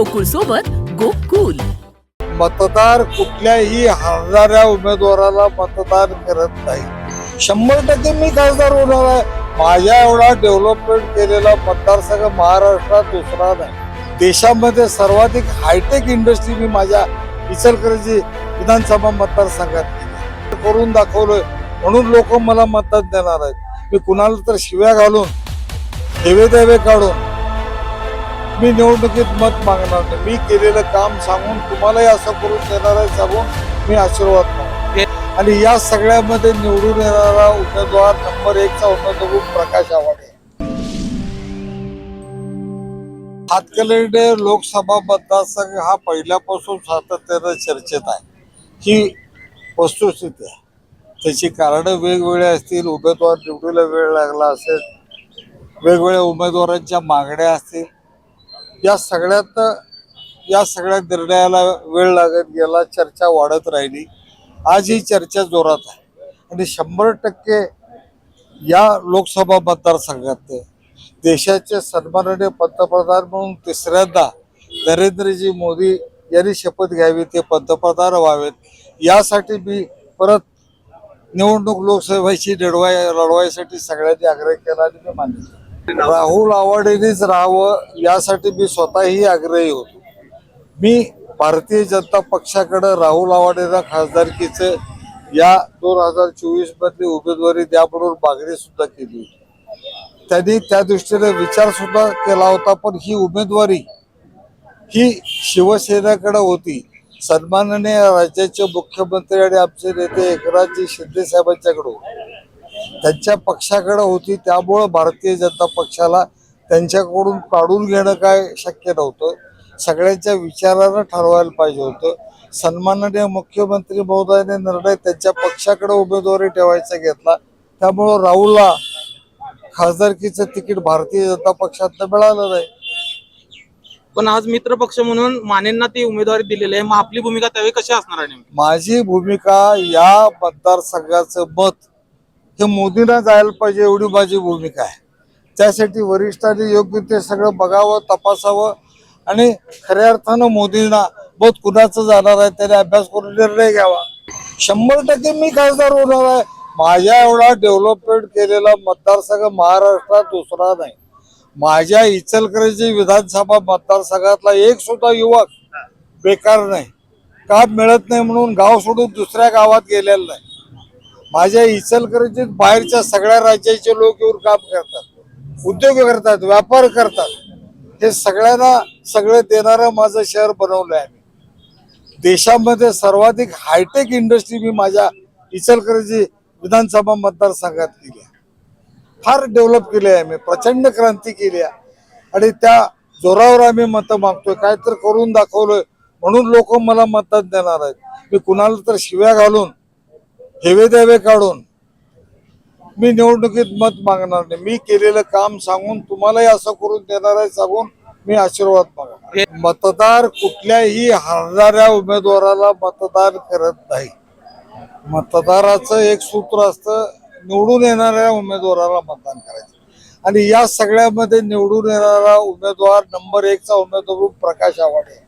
गोकुळ सोबत गोकुल. मतदार कुठल्याही हरणाऱ्या उमेदवाराला मतदान करत नाही. शंभर टक्के मी खासदार होणार आहे. माझ्या एवढा डेव्हलपमेंट केलेला मतदारसंघ महाराष्ट्रात दुसरा नाही. देशामध्ये सर्वाधिक हायटेक इंडस्ट्री मी माझ्या इचलकरंजी विधानसभा मतदारसंघात केली. करून दाखवलोय. म्हणून लोक मला मतदान देणार आहेत. मी कुणाला तर शिव्या घालून देवे देवे काढून मी निवडणुकीत मत मागणार नाही. मी केलेलं काम सांगून तुम्हालाही असं करून देणार आहे सांगून मी आशीर्वाद मागतो आणि या सगळ्यामध्ये निवडून येणारा उमेदवार नंबर एकचा उमेदवार प्रकाश आवाडे हातकलेडे लोकसभा मतदारसंघ हा पहिल्यापासून सातत्यानं चर्चेत आहे. ही वस्तुस्थिती आहे. त्याची कारणं वेगवेगळी असतील. उमेदवार निवडीला वेळ लागला असेल. वेगवेगळ्या उमेदवारांच्या मागण्या असतील. या सगळ्यात या सगळ्या निर्णयाला वेळ लागत गेला चर्चा वाढत राहिली. आज ही चर्चा जोरात आहे. आणि शंभर टक्के या लोकसभा मतदारसंघात देशाचे सन्माननीय पंतप्रधान म्हणून तिसऱ्यांदा नरेंद्रजी मोदी यांनी शपथ घ्यावी ते पंतप्रधान व्हावेत. यासाठी मी परत निवडणूक लोकसभेची लढवाय लढवायसाठी सगळ्यांनी आग्रह केला आणि मी मान्य राहुल आवाडेनेच राहावं यासाठी मी स्वतःही आग्रही होतो. मी भारतीय जनता पक्षाकडं राहुल आवाडेला खासदारकीचं या दोन हजार चोवीस मधली उमेदवारी द्या म्हणून मागणी सुद्धा केली होती. त्यांनी त्या दृष्टीने विचार सुद्धा केला होता पण ही उमेदवारी ही शिवसेनेकडे होती. सन्माननीय राज्याचे मुख्यमंत्री आणि आमचे नेते एकनाथजी शिंदे साहेबांच्याकडे त्यांच्या पक्षाकडे होती त्यामुळं भारतीय जनता पक्षाला त्यांच्याकडून काढून घेणं काय शक्य नव्हतं. सगळ्यांच्या विचारानं ठरवायला पाहिजे होतं. सन्माननीय मुख्यमंत्री महोदयाने निर्णय त्यांच्या पक्षाकडे उमेदवारी ठेवायचा घेतला. त्यामुळं राहुलला खासदारकीचं तिकीट भारतीय जनता पक्षात मिळालं नाही. पण आज मित्र पक्ष म्हणून मानेंना ती उमेदवारी दिलेली आहे. मग आपली भूमिका त्यावेळी कशी असणार आहे नेमकी? माझी भूमिका या मतदारसंघाचं मत हे मोदींना जायला पाहिजे एवढी माझी भूमिका आहे. त्यासाठी वरिष्ठांनी योग्य ते सगळं बघावं तपासावं आणि खऱ्या अर्थानं मोदींना बहुत कुणाचं जाणार आहे त्याने अभ्यास करून निर्णय घ्यावा. शंभर टक्के मी खासदार होणार आहे. माझ्या एवढा डेव्हलपमेंट केलेला मतदारसंघ महाराष्ट्रात दुसरा नाही. माझ्या इचलकरंजी विधानसभा मतदारसंघातला एक सुद्धा युवक बेकार नाही. काम मिळत नाही म्हणून गाव सोडून दुसऱ्या गावात गेलेला नाही. माझ्या इचलकरंजीत बाहेरच्या सगळ्या राज्याचे लोक येऊन काम करतात उद्योग करतात व्यापार करतात. हे सगळ्यांना सगळं देणारं माझं शहर बनवलं आहे आम्ही. देशामध्ये सर्वाधिक हायटेक इंडस्ट्री मी माझ्या इचलकरंजी विधानसभा मतदारसंघात केली आहे. फार डेव्हलप केली आहे मी प्रचंड क्रांती केली आहे. आणि त्या जोरावर आम्ही मतं मागतोय. काय तर करून दाखवलोय म्हणून लोक मला मतदान देणार आहेत. मी कुणाला तर शिव्या घालून हेवे देवे काढून. मी निवडणुकीत मत मागणार नाही. मी केलेलं काम सांगून तुम्हालाही असं करून देणार आहे सांगून मी आशीर्वाद मागणार मतदार कुठल्याही हरणाऱ्या उमेदवाराला मतदान करत नाही. मतदाराचं एक सूत्र असतं निवडून येणाऱ्या उमेदवाराला मतदान करायचं. आणि या सगळ्यामध्ये निवडून येणारा उमेदवार नंबर एकचा उमेदवार प्रकाश आवाडे